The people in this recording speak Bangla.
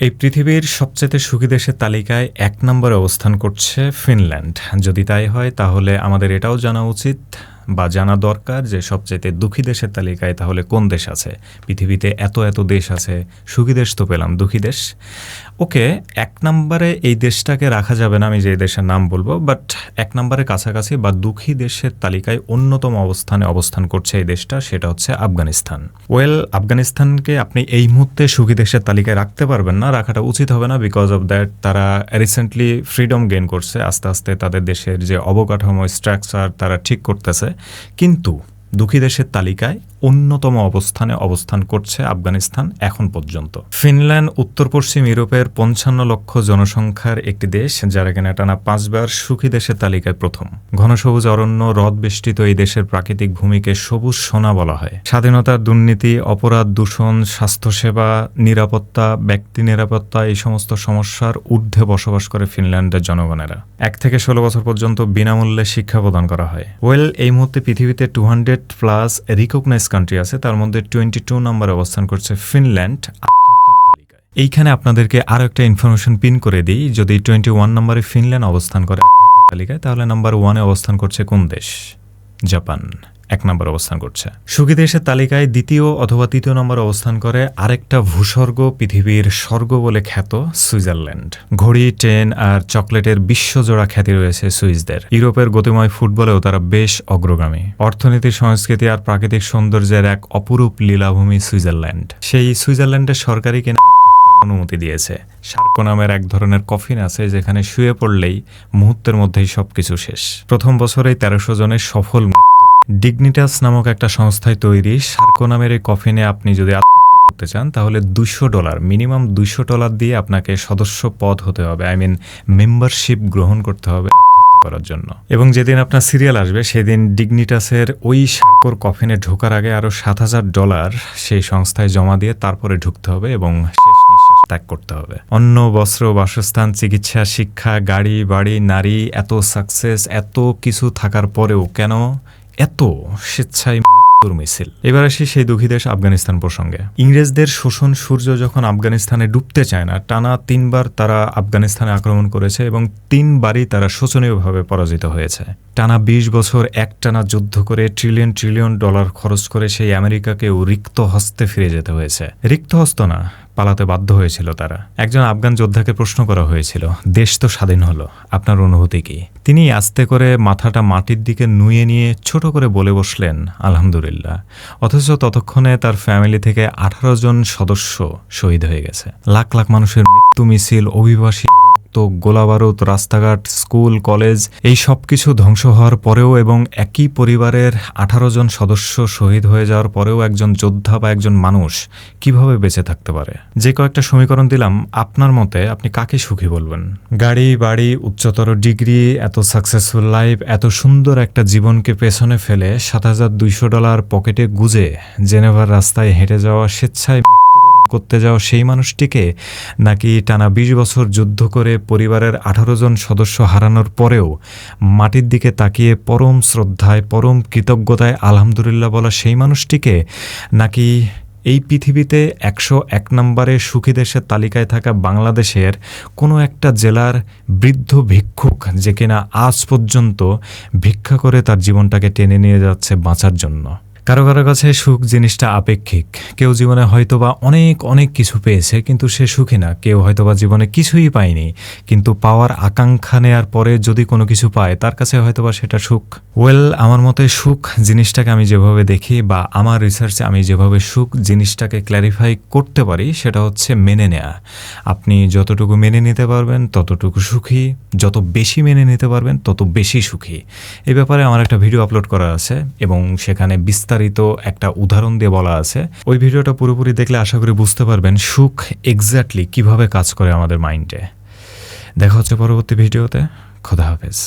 এই পৃথিবীর সবচেয়ে সুখী দেশের তালিকায় এক নম্বরে অবস্থান করছে ফিনল্যান্ড। যদি তাই হয়, তাহলে আমাদের এটাও জানা উচিত। বা জানা দরকার যে সবচেয়ে দুঃখী দেশের তালিকায় তাহলে কোন দেশ আছে? পৃথিবীতে এত এত দেশ আছে, সুখী দেশ তো পেলাম, দুঃখী দেশ। ওকে, এক নম্বরে এই দেশটাকে রাখা যাবে না, আমি যে দেশের নাম বলব, বাট এক নম্বরে কাছাকাছি বা দুঃখী দেশের তালিকায় অন্যতম অবস্থানে অবস্থান করছে এই দেশটা, সেটা হচ্ছে আফগানিস্তান। ওয়েল, আফগানিস্তানকে আপনি এই মুহূর্তে সুখী দেশের তালিকায় রাখতে পারবেন না, রাখাটা উচিত হবে না বিকজ অফ দ্যাট তারা রিসেন্টলি ফ্রিডম গেইন করছে, আস্তে আস্তে তাদের দেশের যে অবকাঠামো স্ট্রাকচার তারা ঠিক করতেছে। কিন্তু দুঃখী দেশের তালিকায় অন্যতম অবস্থানে অবস্থান করছে আফগানিস্তান এখন পর্যন্ত। ফিনল্যান্ড, উত্তর পশ্চিম ইউরোপের পঞ্চান্ন লক্ষ জনসংখ্যার একটি দেশ, যারা কিনা টানা পাঁচবার সুখী দেশের তালিকায় প্রথম। ঘনসবুজ, অরণ্য, হ্রদ বেষ্টিত এই দেশের প্রাকৃতিক ভূমিকে সবুজ সোনা বলা হয়। স্বাধীনতার দুর্নীতি, অপরাধ, দূষণ, স্বাস্থ্যসেবা, নিরাপত্তা, ব্যক্তি নিরাপত্তা, এই সমস্ত সমস্যার ঊর্ধ্বে বসবাস করে ফিনল্যান্ডের জনগণেরা। এক থেকে ষোলো বছর পর্যন্ত বিনামূল্যে শিক্ষা প্রদান করা হয়। ওয়েল, এই মুহূর্তে পৃথিবীতে two hundred plus recognise country আছে, তার মধ্যে টোয়েন্টি টু নম্বরে অবস্থান করছে ফিনল্যান্ড এইখানে আপনাদেরকে আরও একটা ইনফরমেশন পিন করে দিই, যদি টোয়েন্টি ওয়ান নম্বরে ফিনল্যান্ড অবস্থান করে তালিকায়, তাহলে নাম্বার ওয়ানে অবস্থান করছে কোন দেশ? জাপান এক নম্বর অবস্থান করছে। সুখী দেশের তালিকায় দ্বিতীয় অথবা তৃতীয় নম্বর অবস্থান করে আরেকটা ভূস্বর্গ পৃথিবীর স্বর্গ বলে খ্যাত সুইজারল্যান্ড। ঘড়ি ট্রেন আর চকলেটের বিশ্বজোড়া খ্যাতি রয়েছে সুইসদের ইউরোপের গতিময় ফুটবলেও তারা বেশ অগ্রগামী। অর্থনীতি, সংস্কৃতি আর প্রাকৃতিক সৌন্দর্যের এক অপরূপ লীলাভূমি সুইজারল্যান্ড। সেই সুইজারল্যান্ডের সরকারি কেনা অনুমতি দিয়েছে। সার্কো নামের এক ধরনের কফিন আছে যেখানে শুয়ে পড়লেই মুহূর্তের মধ্যেই সবকিছু শেষ। প্রথম বছরেই তেরোশো জনের সফল ডিগনিটাস নামক একটা সংস্থায় তৈরি সার্কো নামের এই কফিনে আপনি যদি করতে চান, তাহলে দুশো ডলার মিনিমাম দুশো ডলার দিয়ে আপনাকে সদস্য পদ হতে হবে। আই মিন মেম্বারশিপ গ্রহণ করতে হবে করার জন্য। এবং যেদিন আপনার সিরিয়াল আসবে, সেদিন ডিগনিটাসের ওই সার্কোর কফিনে ঢোকার আগে আরও সাত হাজার ডলার সেই সংস্থায় জমা দিয়ে তারপরে ঢুকতে হবে এবং শেষ নিঃশ্বাস ত্যাগ করতে হবে। অন্য বস্ত্র, বাসস্থান, চিকিৎসা, শিক্ষা, গাড়ি, বাড়ি, নারী, এত সাকসেস এত কিছু থাকার পরেও কেন এত স্বেচ্ছায় মিছিল। এবার আসি সেই দুঃখী দেশ আফগানিস্তান প্রসঙ্গে। ইংরেজদের শোষণ সূর্য যখন আফগানিস্তানে ডুবতে চায় না, টানা তিনবার তারা আফগানিস্তানে আক্রমণ করেছে এবং তিনবারই তারা শোচনীয়ভাবে পরাজিত হয়েছে। টানা বিশ বছর এক টানা যুদ্ধ করে ট্রিলিয়ন ট্রিলিয়ন ডলার খরচ করে সেই আমেরিকাকেও রিক্ত হস্তে ফিরে যেতে হয়েছে। রিক্ত হস্ত না পালাতে বাধ্য হয়েছিল তারা। একজন আফগান যোদ্ধাকে প্রশ্ন করা হয়েছিল, দেশ তো স্বাধীন হলো, আপনার অনুভূতি কি? তিনি আস্তে করে মাথাটা মাটির দিকে নুয়ে নিয়ে ছোট করে বলে বসলেন, আলহামদুলিল্লাহ। অথচ ততক্ষণে তার ফ্যামিলি থেকে আঠারো জন সদস্য শহীদ হয়ে গেছে। লাখ লাখ মানুষের মৃত্যু মিছিল, অভিবাসী তো গোলাবারুদ, রাস্তাঘাট, স্কুল, কলেজ, এই সব কিছু ধ্বংস হওয়ার পরেও এবং একই পরিবারের আঠারো জন সদস্য শহীদ হয়ে যাওয়ার পরেও একজন যোদ্ধা বা একজন মানুষ কীভাবে বেঁচে থাকতে পারে? যে কয়েকটা সমীকরণ দিলাম, আপনার মতে আপনি কাকে সুখী বলবেন? গাড়ি, বাড়ি, উচ্চতর ডিগ্রি, এত সাকসেসফুল লাইফ, এত সুন্দর একটা জীবনকে পেছনে ফেলে সাত হাজার দুইশো ডলার পকেটে গুজে জেনেভার রাস্তায় হেঁটে যাওয়া স্বেচ্ছায় করতে যাওয়া সেই মানুষটিকে নাকি টানা বিশ বছর যুদ্ধ করে পরিবারের আঠারো জন সদস্য হারানোর পরেও মাটির দিকে তাকিয়ে পরম শ্রদ্ধায়, পরম কৃতজ্ঞতায় আলহামদুলিল্লাহ বলা সেই মানুষটিকে নাকি এই পৃথিবীতে একশো এক নম্বরে সুখী দেশের তালিকায় থাকা বাংলাদেশের কোনো একটা জেলার বৃদ্ধ ভিক্ষুক যে কিনা আজ পর্যন্ত ভিক্ষা করে তার জীবনটাকে টেনে নিয়ে যাচ্ছে বাঁচার জন্য। কারও কারও কাছে সুখ জিনিসটা আপেক্ষিক। কেউ জীবনে হয়তোবা অনেক অনেক কিছু পেয়েছে, কিন্তু সে সুখী না। কেউ হয়তোবা জীবনে কিছুই পায়নি, কিন্তু পাওয়ার আকাঙ্ক্ষা নেয়ার পরে যদি কোনো কিছু পায়, তার কাছে হয়তোবা সেটা সুখ। ওয়েল আমার মতে সুখ জিনিসটাকে আমি যেভাবে দেখি বা আমার রিসার্চে আমি যেভাবে সুখ জিনিসটাকে ক্ল্যারিফাই করতে পারি, সেটা হচ্ছে মেনে নেয়া। আপনি যতটুকু মেনে নিতে পারবেন, ততটুকু সুখী। যত বেশি মেনে নিতে পারবেন, তত বেশি সুখী। এই ব্যাপারে আমার একটা ভিডিও আপলোড করা আছে এবং সেখানে বিস্তারিত বিস্তারিত একটা উদাহরণ দিয়ে বলা আছে। ওই ভিডিওটা পুরোপুরি দেখলে আশা করি বুঝতে পারবেন সুখ এক্স্যাক্টলি কীভাবে কাজ করে আমাদের মাইন্ডে দেখা হচ্ছে পরবর্তী ভিডিওতে। খোদা হাফেজ।